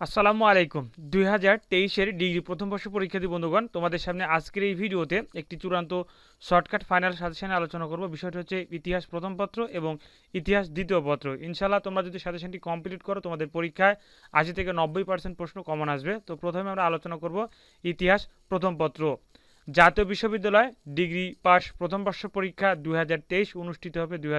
আসসালামু আলাইকুম। দুই হাজার তেইশের ডিগ্রি প্রথম বর্ষ পরীক্ষার্থী বন্ধুগণ, তোমাদের সামনে আজকের এই ভিডিওতে একটি চূড়ান্ত শর্টকাট ফাইনাল সাজেশনে আলোচনা করব। বিষয়টি হচ্ছে ইতিহাস প্রথম পত্র এবং ইতিহাস দ্বিতীয় পত্র। ইনশাল্লাহ তোমরা যদি সাজেশনটি কমপ্লিট করো, তোমাদের পরীক্ষায় আশি থেকে নব্বই পার্সেন্ট প্রশ্ন কমন আসবে। তো প্রথমে আমরা আলোচনা করব ইতিহাস প্রথম পত্র। জাতীয় বিশ্ববিদ্যালয় ডিগ্রি পাস প্রথম বর্ষ পরীক্ষা দুই হাজার তেইশ অনুষ্ঠিত হবে দুই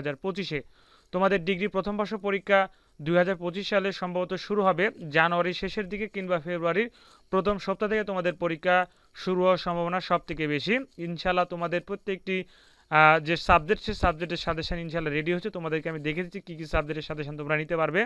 তোমাদের ডিগ্রি প্রথম বর্ষ পরীক্ষা দুই হাজার পঁচিশ সালে সম্ভবত শুরু হবে জানুয়ারি শেষের দিকে কিংবা ফেব্রুয়ারির প্রথম সপ্তাহ থেকে তোমাদের পরীক্ষা শুরু হওয়ার সম্ভাবনা সব থেকে বেশি। ইনশাল্লাহ তোমাদের প্রত্যেকটি যে সাবজেক্ট সে সাবজেক্টের সাজেশন ইনশাল্লাহ রেডি হচ্ছে তোমাদেরকে আমি দেখে দিচ্ছি কী কী সাবজেক্টের সাজেশন তোমরা নিতে পারবে।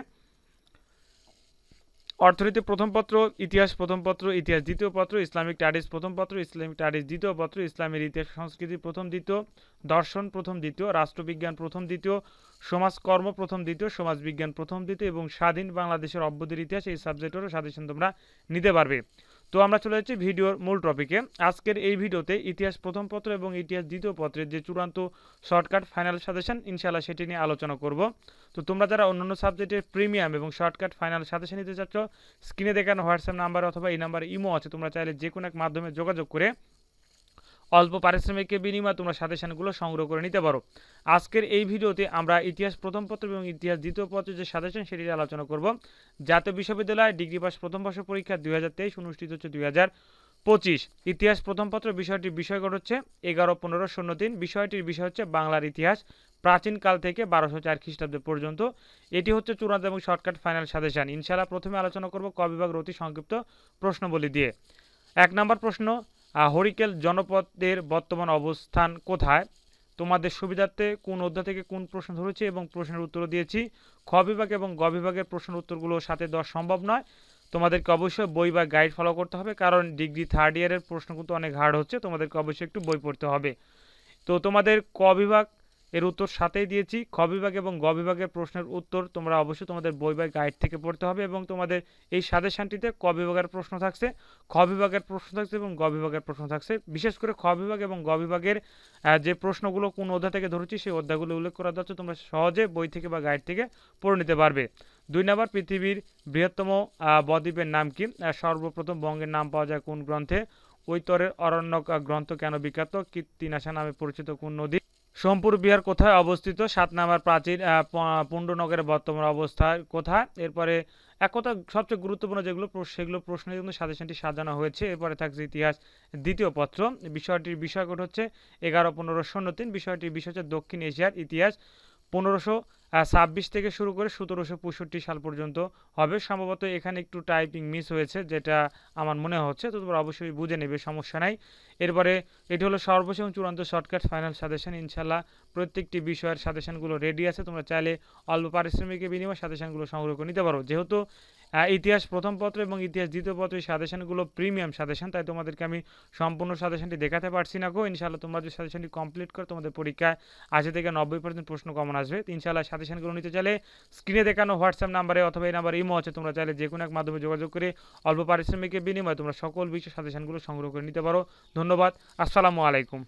অর্থনীতি প্রথম পত্র, ইতিহাস প্রথম পত্র, ইতিহাস দ্বিতীয় পত্র, ইসলামিক স্টাডিজ প্রথম পত্র, ইসলামিক স্টাডিজ দ্বিতীয় পত্র, ইসলামের ইতিহাস, সংস্কৃতি প্রথম দ্বিতীয়, দর্শন প্রথম দ্বিতীয়, রাষ্ট্রবিজ্ঞান প্রথম দ্বিতীয়, সমাজকর্ম প্রথম দ্বিতীয়, সমাজবিজ্ঞান প্রথম দ্বিতীয় এবং স্বাধীন বাংলাদেশের অব্যদের ইতিহাস এই সাবজেক্টেরও সাজেশন তোমরা নিতে পারবে। তো আমরা চলে যাচ্ছি ভিডিওর মূল টপিকে আজকের এই ভিডিওতে ইতিহাস প্রথম পত্র এবং ইতিহাস দ্বিতীয় পত্রের যে চূড়ান্ত শর্টকাট ফাইনাল সাজেশন ইনশাআল্লাহ সেটি নিয়ে আলোচনা করব। তো তোমরা যারা অন্যান্য সাবজেক্টের প্রিমিয়াম এবং শর্টকাট ফাইনাল সাজেশন নিতে চাচ্ছ স্ক্রিনে দেখানো হোয়াটসঅ্যাপ নাম্বার অথবা এই নাম্বার ইমো আছে, তোমরা চাইলে যে কোনো এক মাধ্যমে যোগাযোগ করে অল্প পারিশ্রমিকের বিনিময়ে তোমরা সাজেশনগুলো সংগ্রহ করে নিতে পারো। আজকের এই ভিডিওতে আমরা ইতিহাস প্রথম পত্র এবং ইতিহাস দ্বিতীয় পত্রের যে সাজেশন সেটি আলোচনা করব। জাতীয় বিশ্ববিদ্যালয় ডিগ্রি পাস প্রথম বর্ষ পরীক্ষা দুই হাজার তেইশ অনুষ্ঠিত হচ্ছে দুই পঁচিশ। ইতিহাস প্রথম পত্র বিষয়টির বিষয়গত হচ্ছে এগারো, পনেরো, শূন্য, তিন। বিষয়টির বিষয় হচ্ছে বাংলার ইতিহাস প্রাচীনকাল থেকে বারোশো চার খ্রিস্টাব্দ পর্যন্ত। এটি হচ্ছে চূড়ান্ত এবং শর্টকাট ফাইনাল সাজেশন। ইনশাআল্লাহ প্রথমে আলোচনা করব ক বিভাগ অতি সংক্ষিপ্ত প্রশ্নবলী দিয়ে। এক নম্বর প্রশ্ন হরিকেল জনপদের বর্তমান অবস্থান কোথায়? তোমাদের সুবিধার্থে কোন অধ্যায় থেকে কোন প্রশ্ন ধরেছি এবং প্রশ্নের উত্তর দিয়েছি। খ বিভাগ এবং গ বিভাগের প্রশ্নের উত্তরগুলো সাথে দেওয়া সম্ভব নয়। তোমাদেরকে অবশ্যই বই বা গাইড ফলো করতে হবে, কারণ ডিগ্রি থার্ড ইয়ারের প্রশ্ন কিন্তু অনেক হার্ড হচ্ছে। তোমাদেরকে অবশ্যই একটু বই পড়তে হবে। তো তোমাদের ক বিভাগ এর উত্তর সাথেই দিয়েছি। খ বিভাগ এবং গ বিভাগের প্রশ্নের উত্তর তোমরা অবশ্যই তোমাদের বই বা গাইড থেকে পড়তে হবে এবং তোমাদের এই সাজেশনটিতে ক বিভাগের প্রশ্ন থাকছে খ বিভাগের প্রশ্ন থাকছে এবং গ বিভাগের প্রশ্ন থাকছে। বিশেষ করে খ বিভাগ এবং গ বিভাগের যে প্রশ্নগুলো কোন অধ্যায় থেকে ধরেছি সেই অধ্যায়গুলো উল্লেখ করা যাচ্ছে তোমরা সহজে বই থেকে বা গাইড থেকে পড়ে নিতে পারবে। দুই নম্বর পৃথিবীর বৃহত্তম বদ্বীপের নাম কি? সর্বপ্রথম বঙ্গের নাম পাওয়া যায় কোন গ্রন্থে? ঐতরের অরণ্যক আহ, গ্রন্থ কেন বিখ্যাত? কীর্তিনাশা নামে পরিচিত কোন নদী? সোমপুর বিহার কোথায় অবস্থিত? সাত নাম্বার প্রাচীর পুণ্ডনগরের বর্তমান অবস্থা কোথায়? এরপরে এক কথা সবচেয়ে গুরুত্বপূর্ণ যেগুলো সেগুলো প্রশ্নের জন্য সাজেশনটি সাজানো হয়েছে। এরপরে থাকছে ইতিহাস, দ্বিতীয় পত্র। বিষয়টির বিষয়কট হচ্ছে এগারো, পনেরো, শূন্য, তিন। বিষয়টির বিষয় হচ্ছে দক্ষিণ এশিয়ার ইতিহাস, পনেরোশো ছাব্বিশ থেকে শুরু করে সতেরোশো পঁয়ষট্টি সাল পর্যন্ত হবে। সম্ভবত এখানে একটু টাইপিং মিস হয়েছে, যেটা আমার মনে হচ্ছে, তো তোমরা অবশ্যই বুঝে নেবে, সমস্যা নাই। এরপরে এটি হলো সর্বশেষ চূড়ান্ত শর্টকাট, ফাইনাল সাজেশন ইনশাল্লাহ প্রত্যেকটি বিষয়ের সাজেশনগুলো রেডি আছে। তোমরা চাইলে অল্প পারিশ্রমিকের বিনিময়ে সাজেশনগুলো সংগ্রহ করে নিতে পারো। যেহেতু ইতিহাস প্রথম পত্র এবং ইতিহাস দ্বিতীয় পত্র, এই সাজেশনগুলো প্রিমিয়াম সাজেশন, তাই তোমাদেরকে আমি সম্পূর্ণ সাজেশনটি দেখাতে পারছি না গো। ইনশাল্লাহ তোমরা যদি সাজেশনটি কমপ্লিট করো, তোমাদের পরীক্ষায় আশি থেকে নব্বই পার্সেন্ট প্রশ্ন কমন আসবে। ইনশাল্লাহ সাজেশনগুলো নিতে চাইলে স্ক্রিনে দেখানো হোয়াটসঅ্যাপ নাম্বারে অথবা এই নাম্বারে ইমো আছে, তোমরা চাইলে যে কোনো এক মাধ্যমে যোগাযোগ করে অল্প পারিশ্রমিকের বিনিময়ে তোমরা সকল বিষয়ে সাজেশনগুলো সংগ্রহ করে নিতে পারো। ধন্যবাদ, আসসালামু আলাইকুম।